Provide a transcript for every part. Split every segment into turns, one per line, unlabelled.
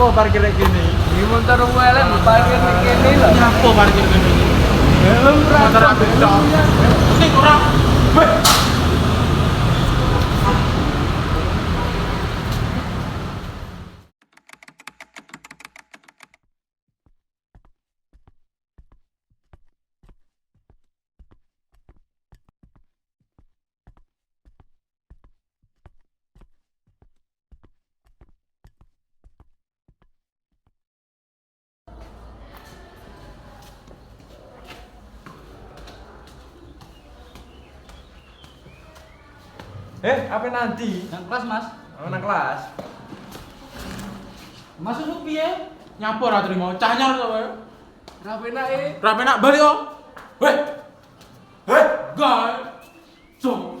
Nyapo parkir gini.
Di motor parkir kene lho.
Nyapo parkir gini.
Helm
Motor aku tok. Sing ora. Weh. Eh, apa nanti?
Nang kelas, Mas.
Oh, nang kelas.
Masuk lu piye?
Nyapo ora trimo. Cah nyor to kowe.
Ra penake.
Ra penak balik kok. Weh. Heh, guys. Cung.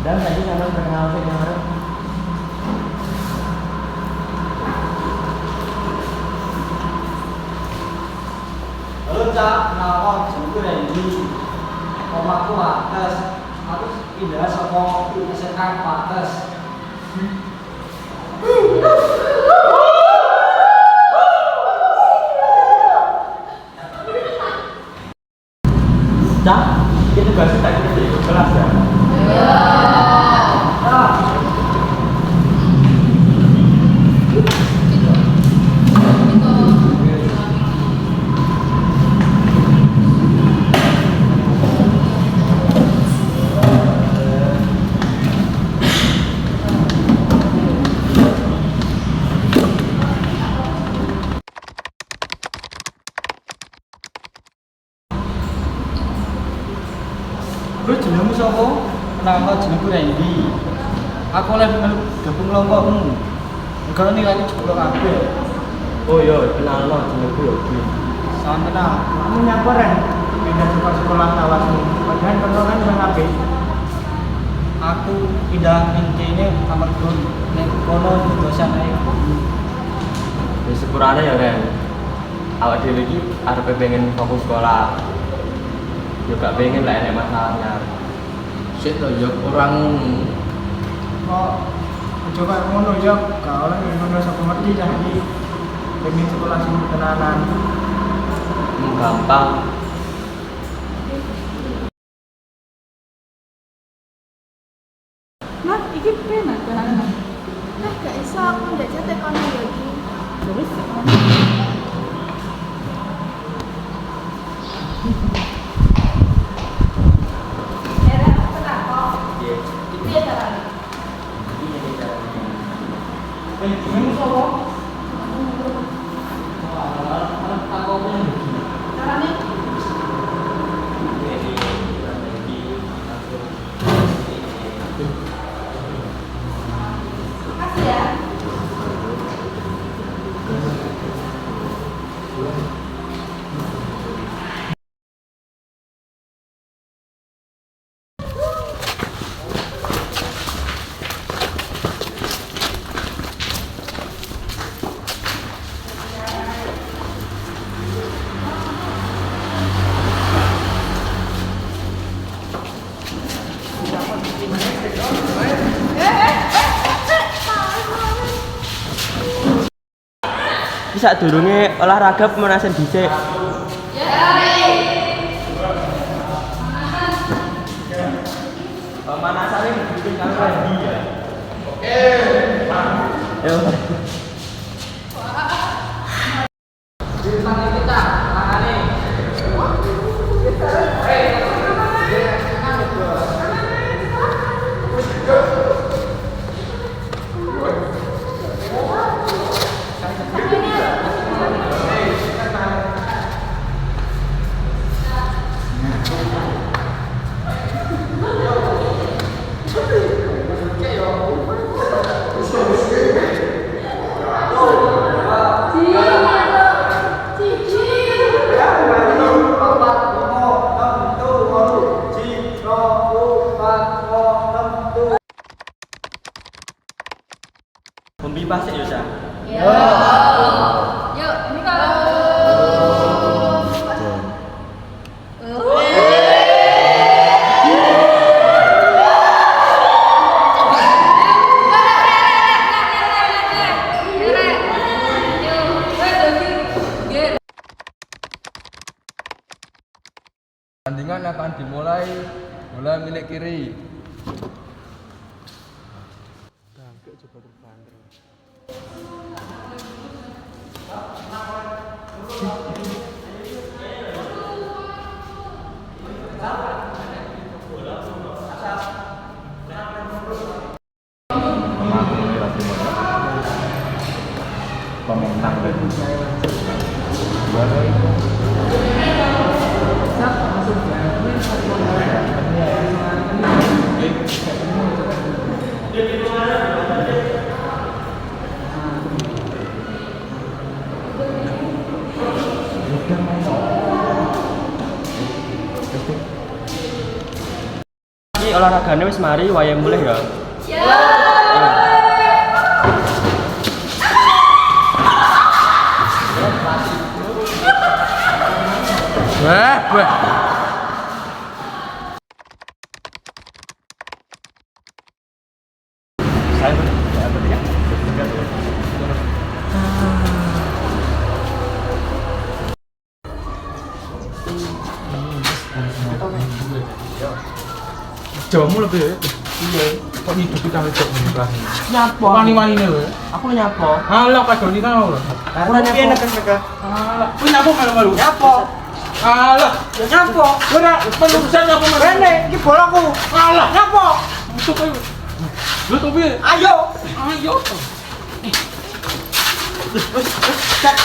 Dan tadi sama perkenalan sih kemarin.
Halo Cak, kenapa jenengku Randy? Omaku Wates. Aku pindah saka SMK Wates.
Tak kita ikut kelas
Aku oleh melu gabung kelompokmu. Enggak nilainya jebol kabeh.
Oh iya, kenal lo, jenengku ya Bi.
Salam kenal. Kamu nyapa Ren? Pindah sekolah sekolah tawasmu. Padahal kenal kan bang Abe. Aku pindah ning kene kamar gun. Nek kono dosen ae.
Ya sepurane ya Ren. Awak dhewe iki arepe pengen fokus sekolah. Yo gak pengen lah enek masalahnya.
Sik to orang
Kok coba ngono ya, gak oleh ngono sapa ngerti dah iki. Pengen sekolah sing tenanan.
Hmm, gampang.
Mas, iki pena tenan. Nah, gak iso aku ndak cetek kono ya iki. Terus
Iya.
Eh, jenengmu sapa?
Saat durunge olahraga pemanasan dhisik. Ya. Oke.
Tandingan akan dimulai bola milik kiri.
Iki olahragane wis mari wayang mulih ya.
Wah, wah.
Ini. Nyapa? Wani-wani kowe.
Aku nyapa.
Alah kadoni kan lho.
Aku
Piye
apa?
neka-neka?
Alah, kowe nyapa malu-malu?
Nyapo?
Alah,
Ya nyapo?
ora penulisan nyapa malu.
Rene, iki bolaku.
Alah,
Nyapo?
kowe. Lho to piye?
Ayo.
Ayo.
Cek.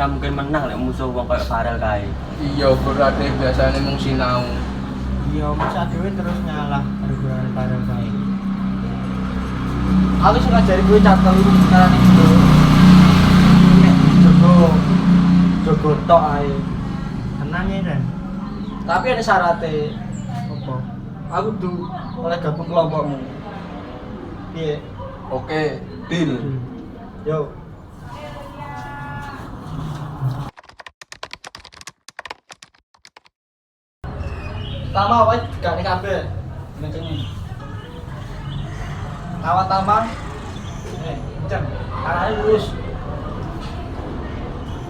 Ra mungkin menang lek musuh wong koyo Farel kae.
Iya, berarti biasanya mung sinau.
Iya, masa dhewe terus ngalah gara-gara bareng kae. Aku sing ngajari kowe catel carane itu. Nek jogo jogo tok ae. Tenang ya. Tapi ada syaratnya. Apa? Aku tuh oleh gabung kelompokmu. Piye?
Oke, deal.
Yo. Tama wae gak ning kabeh. Ngene. Awat tama. Eh, kenceng. Arahnya lurus.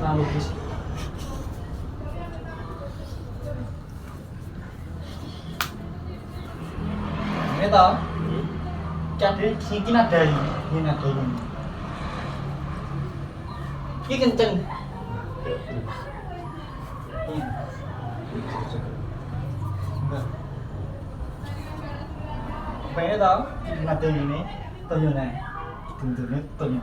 Nah, lurus. Ini tau. Jadi sini ada ini, ini ada ini. Ini kenceng. Ini. vẽ đó là từ gì đấy từ
giờ
này từ
từ đấy từ này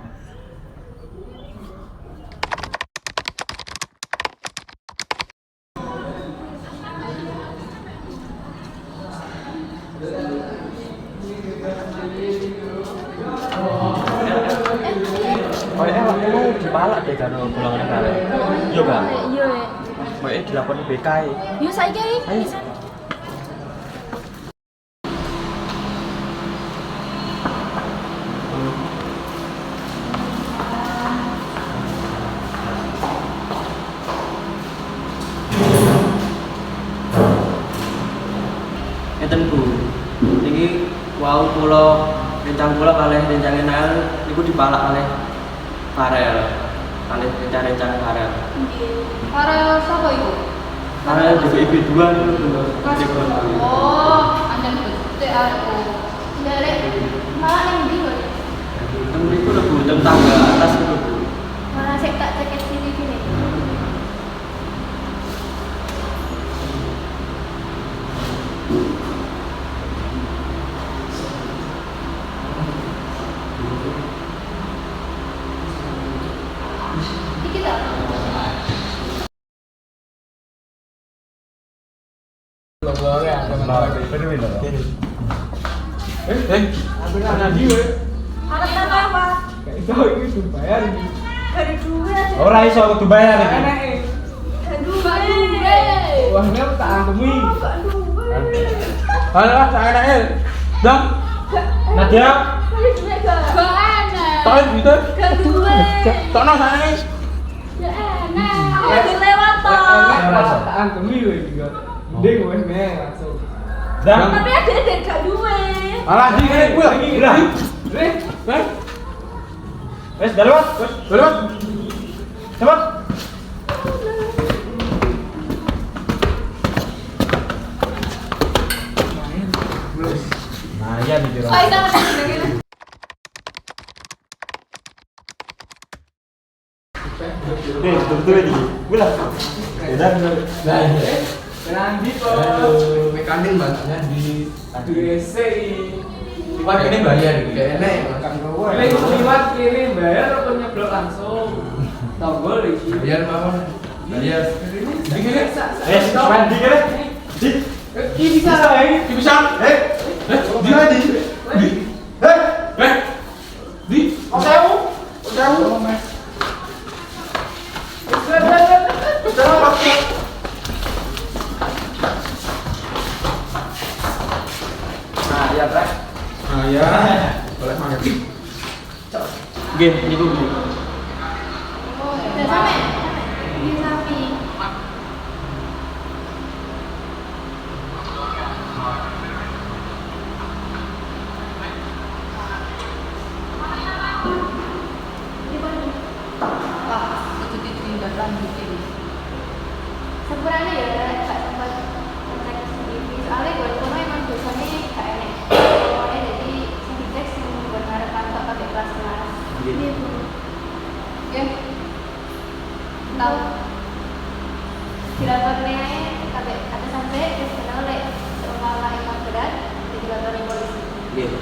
Oleh apa kamu
dibalak
deh
kan pulang negara? Iya kan? Iya. Baik dilakukan BK. Iya saya ki. Ayo. Farel. Kalih rencang-rencang Farel.
Para sapa iku?
Farel juga ibu dua niku lho.
Oh, anjen betul aku. Ndarek malah ning ndi kok?
Teng niku lho Bu, teng tangga atas Bu.
Malah sik tak cek CCTV nih. Iki tak.
Eh, eh. Ana di we.
Arep napa, Pak?
Itu itu bayar ini.
Dari duit.
Ora iso kudu bayar iki.
Aduh, duit.
Wah, nek tak antemi.
Gak duit.
Alah, sak enake. Dang. Nadia,
Dari duit gak? Gak enak.
tak gitu.
Gak duit.
Tokno sak enake.
Gak enak. Aku lagi lewat toh.
tak antemi kowe iki. Mending wis meh langsung. Dang.
Tapi ada yang gak duit.
Alah, di kene kuwi lagi. Lah. Eh, eh.
Wes, dalewat. Wes.
Belum.
Cepat.
Nah, iya nih
Oh, itu apa sih?
Oke, betul ini. Bila. Udah.
Nah, iya. Nanti kok
Mekanin bangetnya
di di WC Liwat ini bayar.
Gak enak makan kowe.
Lek liwat kiri bayar apa nyeblok langsung? Tombol iki.
Biar mawon. Biar.
Di kiri.
Eh, cuman di kene. Di.
Ki bisa iki. Ki bisa. Eh. Eh, di di. Di. Baik,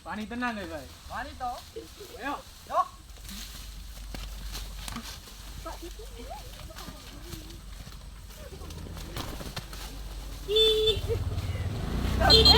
pani tenang ya baik. Pani toh. Ayo.
Thank you.